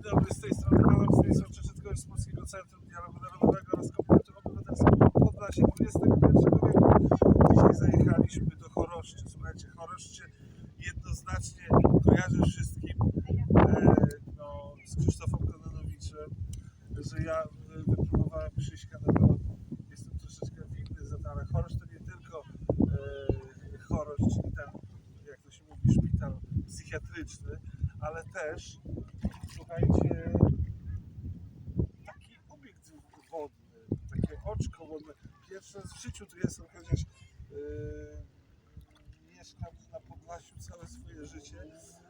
dobry, z tej strony Adam Stanisław Czeczeckowy z Polskiego Centrum Dialogu Narodowego oraz Komitetu Obywatelskiego Podlasie XXI wieku. Dzisiaj zajechaliśmy do Choroszczy. Słuchajcie, Choroszczy jednoznacznie kojarzy wszystkim e, no, z Krzysztofem Konanowiczem, że ja e, wypróbowałem Krzyśka na to. Jestem troszeczkę winny za to, ale Choroszcz to nie tylko e, Choroszcz, czyli ten, jak to się mówi, szpital psychiatryczny, ale też słuchajcie, taki obiekt wodny, takie oczko wodne. Pierwszy raz w życiu tu jestem, chociaż yy, mieszkam na Podlasiu całe swoje życie,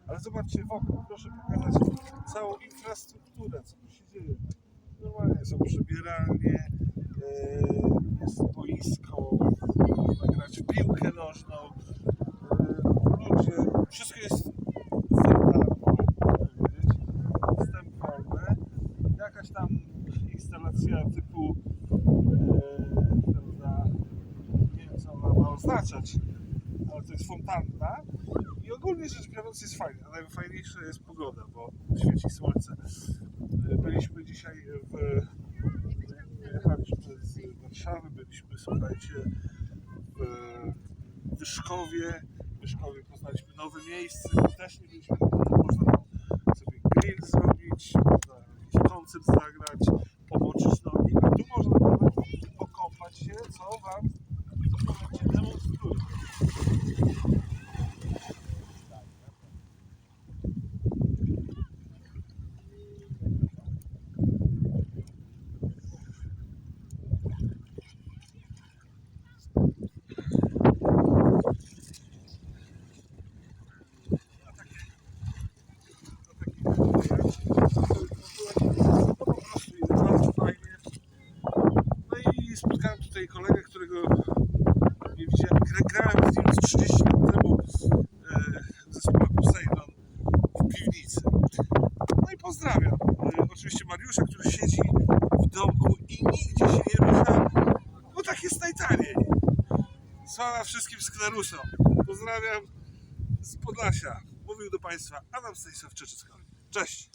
ale zobaczcie wokół, proszę pokazać całą infrastrukturę, co tu się dzieje. Normalnie są przebieralnie, yy, jest boisko, można grać w piłkę nożną, yy, ludzie, wszystko jest prawda, nie wiem co ona ma oznaczać, ale to jest fontanna i ogólnie rzecz biorąc jest fajnie, a najfajniejsza jest pogoda, bo świeci słońce. E, Byliśmy dzisiaj w jechaliśmy z Warszawy, byliśmy słuchajcie w Wyszkowie. W Wyszkowie poznaliśmy nowe miejsce, też nie byliśmy, można sobie grill zrobić, jakiś koncert zagrać, pomoczyć nogi, a tu można nawet pokąpać się, co wam w tym momencie demonstruję. To po prostu jest bardzo fajnie. No i spotkałem tutaj kolegę, którego nie widziałem. Gra- Grałem nim z 30 lat temu e, w zespole Poseidon w piwnicy. No i pozdrawiam. E, oczywiście Mariusza, który siedzi w domku i nigdzie się nie rusza, bo tak jest najtaniej. Sława wszystkim sklerusom. Pozdrawiam z Podlasia. Mówił do Państwa Adam Stanisław Czeczeckowy. Cześć!